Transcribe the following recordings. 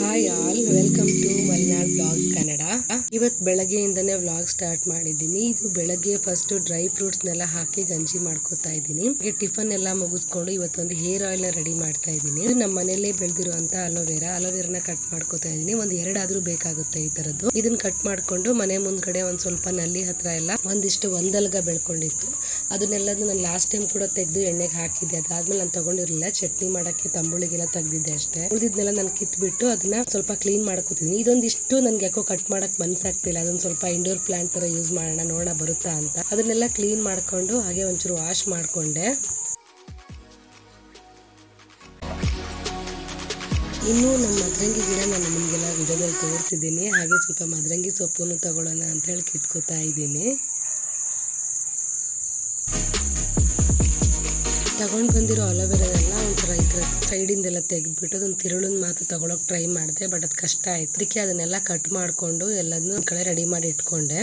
Hi all welcome to Malnad blogs Kannada ಇವತ್ತು ಬೆಳಗ್ಗೆಯಿಂದನೇ vlog start ಮಾಡಿದ್ದೀನಿ. ಇದು ಬೆಳಗ್ಗೆ ಫಸ್ಟ್ ಡ್ರೈ ಫ್ರೂಟ್ಸ್ನೆಲ್ಲ ಹಾಕಿ ಗಂಜಿ ಮಾಡ್ಕೋತಾ ಇದ್ದೀನಿ. ಹಾಗೆ ಟಿಫನ್ ಎಲ್ಲ ಮುಗಿಸ್ಕೊಂಡು ಇವತ್ತೊಂದು ಹೇರ್ ಆಯಿಲ್ ರೆಡಿ ಮಾಡ್ತಾ ಇದ್ದೀನಿ. ಇದು ನಮ್ಮ ಮನೆಯಲ್ಲೇ ಬೆಳೆದಿರುವಂತ ಅಲೋವೆರಾ ಅಲೋವೆರಾನ ಕಟ್ ಮಾಡ್ಕೋತಾ ಇದ್ದೀನಿ. ಒಂದು ಎರಡಾದ್ರೂ ಬೇಕಾಗುತ್ತೆ ಈ ತರದ್ದು. ಇದನ್ನ ಕಟ್ ಮಾಡ್ಕೊಂಡು ಮನೆ ಮುಂದ್ಗಡೆ ಒಂದ್ ಸ್ವಲ್ಪ ನಲ್ಲಿ ಹತ್ರ ಎಲ್ಲ ಒಂದಿಷ್ಟು ಒಂದಲ್ಗ ಬೆಳ್ಕೊಂಡಿತ್ತು. ಅದನ್ನೆಲ್ಲದು ನಾನು ಲಾಸ್ಟ್ ಟೈಮ್ ಕೂಡ ತೆಗೆದು ಎಣ್ಣೆಗೆ ಹಾಕಿದ್ದೆ. ಅದಾದ್ಮೇಲೆ ನಾನು ತಗೊಂಡಿರಲಿಲ್ಲ. ಚಟ್ನಿ ಮಾಡೋಕ್ಕೆ ತಂಬುಳಿಗೆಲ್ಲ ತೆಗ್ದಿದ್ದೆ ಅಷ್ಟೇ. ಉಳಿದಿದ್ನೆಲ್ಲ ನಾನು ಕಿತ್ಬಿಟ್ಟು ಅದನ್ನ ಸ್ವಲ್ಪ ಕ್ಲೀನ್ ಮಾಡ್ಕೋತೀನಿ. ಇದೊಂದಿಷ್ಟು ನನ್ಗೆ ಯಾಕೋ ಕಟ್ ಮಾಡಕ್ ಮನ್ಸಾಗ್ತಿಲ್ಲ. ಅದೊಂದು ಸ್ವಲ್ಪ ಇಂಡೋರ್ ಪ್ಲಾಂಟ್ ತರ ಯೂಸ್ ಮಾಡೋಣ, ನೋಡೋಣ ಬರುತ್ತಾ ಅಂತ. ಅದನ್ನೆಲ್ಲ ಕ್ಲೀನ್ ಮಾಡ್ಕೊಂಡು ಹಾಗೆ ಒಂಚೂರು ವಾಶ್ ಮಾಡ್ಕೊಂಡೆ. ಇನ್ನು ನಮ್ಮ ಮದ್ರಂಗಿ ಗಿಡ ನಾನು ನಿಮಗೆಲ್ಲ ವಿಡಿಯೋದಲ್ಲಿ ತೋರಿಸಿದ್ದೀನಿ. ಹಾಗೆ ಸ್ವಲ್ಪ ಮದ್ರಂಗಿ ಸೊಪ್ಪನ್ನು ತಗೊಳ್ಳೋಣ ಅಂತ ಹೇಳಿ ಕಿತ್ಕೋತಾ ಇದ್ದೀನಿ. ತಗೊಂಡು ಬಂದಿರೋ ಅಲೋವೆರಾನೆಲ್ಲ ಒಂಥರ ಇದ್ರ ಸೈಡಿಂದೆಲ್ಲ ತೆಗೆದ್ಬಿಟ್ಟು ಅದೊಂದು ತಿರುಳನ್ನ ಮಾತ್ರ ತಗೊಳಕ್ ಟ್ರೈ ಮಾಡಿದೆ ಬಟ್ ಅದು ಕಷ್ಟ ಆಯ್ತು. ಅದಕ್ಕೆ ಅದನ್ನೆಲ್ಲ ಕಟ್ ಮಾಡಿಕೊಂಡು ಎಲ್ಲದನ್ನೂ ಕಡೆ ರೆಡಿ ಮಾಡಿ ಇಟ್ಕೊಂಡೆ.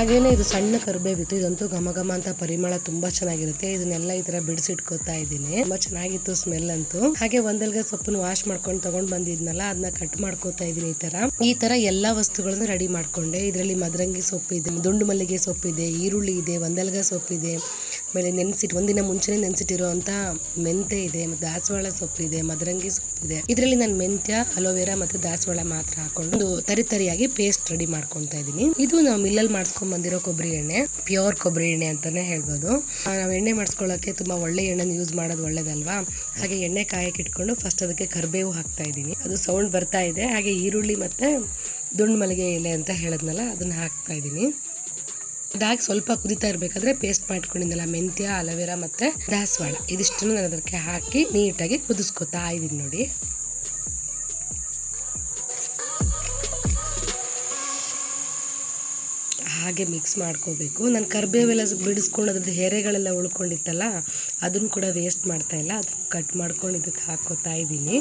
ಹಾಗೇನೆ ಇದು ಸಣ್ಣ ಕರಿಬೇವಿತ್ತು. ಇದಂತೂ ಘಮ ಘಮ ಅಂತ ಪರಿಮಳ ತುಂಬಾ ಚೆನ್ನಾಗಿರುತ್ತೆ. ಇದನ್ನೆಲ್ಲ ಈ ತರ ಬಿಡಿಸಿಟ್ಕೋತಾ ಇದ್ದೀನಿ. ತುಂಬಾ ಚೆನ್ನಾಗಿತ್ತು ಸ್ಮೆಲ್ ಅಂತೂ. ಹಾಗೆ ಒಂದಲ್ಗ ಸೊಪ್ಪನ್ನು ವಾಶ್ ಮಾಡ್ಕೊಂಡು ತಗೊಂಡ್ ಬಂದಿದ್ನಲ್ಲ ಅದನ್ನ ಕಟ್ ಮಾಡ್ಕೋತಾ ಇದೀನಿ ಈ ತರ. ಈ ತರ ಎಲ್ಲಾ ವಸ್ತುಗಳನ್ನು ರೆಡಿ ಮಾಡ್ಕೊಂಡೆ. ಇದರಲ್ಲಿ ಮದರಂಗಿ ಸೊಪ್ಪು ಇದೆ ದುಂಡು ಮಲ್ಲಿಗೆ ಸೊಪ್ಪಿದೆ, ಈರುಳ್ಳಿ ಇದೆ, ಒಂದಲ್ಗ ಸೊಪ್ಪಿದೆ. ಆಮೇಲೆ ನೆನ್ಸಿಟ್ಟು, ಒಂದಿನ ಮುಂಚೆನೆ ನೆನ್ಸಿಟ್ಟಿರುವಂತ ಮೆಂತೆ ಇದೆ ದಾಸವಾಳ ಸೊಪ್ಪಿದೆ ಮದರಂಗಿ ಇದೆ. ಇದರಲ್ಲಿ ನಾನು ಮೆಂತ್ಯ, ಅಲೋವೆರಾ ಮತ್ತೆ ದಾಸವಾಳ ಮಾತ್ರ ಹಾಕೊಂಡು ತರಿ ತರಿಯಾಗಿ ಪೇಸ್ಟ್ ರೆಡಿ ಮಾಡ್ಕೊಂತಾ ಇದೀನಿ ಇದು ನಾವು ಮಿಲ್ಲಲ್ಲಿ ಮಾಡಿಸ್ಕೊಂಡ್ ಬಂದಿರೋ ಕೊಬ್ಬರಿ ಎಣ್ಣೆ ಪ್ಯೂರ್ ಕೊಬ್ಬರಿ ಎಣ್ಣೆ ಅಂತಾನೆ ಹೇಳ್ಬೋದು. ನಾವು ಎಣ್ಣೆ ಮಾಡಿಸ್ಕೊಳ್ಳೋಕೆ ತುಂಬಾ ಒಳ್ಳೆ ಎಣ್ಣೆನ ಯೂಸ್ ಮಾಡೋದು ಒಳ್ಳೇದಲ್ವಾ? ಹಾಗೆ ಎಣ್ಣೆ ಕಾಯಕ್ಕೆ ಇಟ್ಕೊಂಡು ಫಸ್ಟ್ ಅದಕ್ಕೆ ಕರಿಬೇವು ಹಾಕ್ತಾ ಇದ್ದೀನಿ. ಅದು ಸೌಂಡ್ ಬರ್ತಾ ಇದೆ. ಹಾಗೆ ಈರುಳ್ಳಿ ಮತ್ತೆ ದುಂಡು ಮಲ್ಲಿಗೆ ಎಲೆ ಅಂತ ಹೇಳಿದ್ನಲ್ಲ, ಅದನ್ನ ಹಾಕ್ತಾ ಇದ್ದೀನಿ. ಅದಾಗಿ ಸ್ವಲ್ಪ ಕುದಿತಾ ಇರಬೇಕಾದ್ರೆ ಪೇಸ್ಟ್ ಮಾಡ್ಕೊಂಡಿದ್ದಲ್ಲ ಮೆಂತ್ಯ, ಅಲೋವೆರಾ ಮತ್ತೆ ದಾಸವಾಳ. ಇದಿಷ್ಟನ್ನು ನಾನು ಅದಕ್ಕೆ ಹಾಕಿ ನೀಟಾಗಿ ಕುದಿಸ್ಕೊತಾ ಇದ್ದೀನಿ ನೋಡಿ. ಹಾಗೆ ಮಿಕ್ಸ್ ಮಾಡ್ಕೋಬೇಕು. ನಾನು ಕರ್ಬೇವೆಲ್ಲ ಬಿಡಿಸ್ಕೊಂಡು ಅದ್ರದ್ದು ಹೆರೆಗಳೆಲ್ಲ ಉಳ್ಕೊಂಡಿತ್ತಲ್ಲ, ಅದನ್ನು ಕೂಡ ವೇಸ್ಟ್ ಮಾಡ್ತಾ ಇಲ್ಲ. ಅದನ್ನು ಕಟ್ ಮಾಡ್ಕೊಂಡು ಇದಕ್ಕೆ ಹಾಕೋತಾ ಇದ್ದೀನಿ.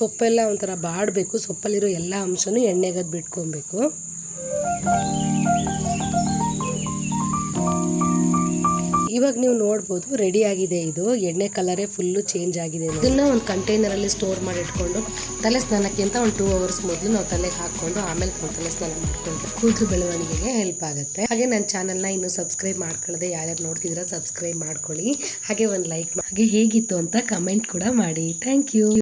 ಸೊಪ್ಪೆಲ್ಲ ಒಂಥರ ಬಾಡಬೇಕು, ಸೊಪ್ಪಲ್ಲಿರೋ ಎಲ್ಲ ಅಂಶನೂ ಎಣ್ಣೆಗದ್ ಬಿಟ್ಕೊಬೇಕು. ಇವಾಗ ನೀವು ನೋಡ್ಬೋದು ರೆಡಿ ಆಗಿದೆ ಇದು. ಎಣ್ಣೆ ಕಲರೇ ಫುಲ್ಲು ಚೇಂಜ್ ಆಗಿದೆ. ಇದನ್ನ ಒಂದು ಕಂಟೈನರಲ್ಲಿ ಸ್ಟೋರ್ ಮಾಡಿ ಇಟ್ಕೊಂಡು ತಲೆ ಸ್ನಾನಕ್ಕಿಂತ ಒಂದು ಟೂ ಅವರ್ಸ್ ಮೊದಲು ನಾವು ತಲೆಗೆ ಹಾಕೊಂಡು, ಆಮೇಲೆ ತಲೆ ಸ್ನಾನ ಮಾಡ್ಕೊಂಡು ಕೂದಲು ಬೆಳವಣಿಗೆಗೆ ಹೆಲ್ಪ್ ಆಗುತ್ತೆ. ಹಾಗೆ ನನ್ನ ಚಾನಲ್ನ ಇನ್ನು ಸಬ್ಸ್ಕ್ರೈಬ್ ಮಾಡ್ಕೊಳ್ಳದೆ ಯಾರ್ಯಾರು ನೋಡ್ತಿದ್ದೀರಾ ಸಬ್ಸ್ಕ್ರೈಬ್ ಮಾಡ್ಕೊಳ್ಳಿ. ಹಾಗೆ ಒಂದು ಲೈಕ್ ಹಾಗೆ ಹೇಗಿತ್ತು ಅಂತ ಕಮೆಂಟ್ ಕೂಡ ಮಾಡಿ. Thank you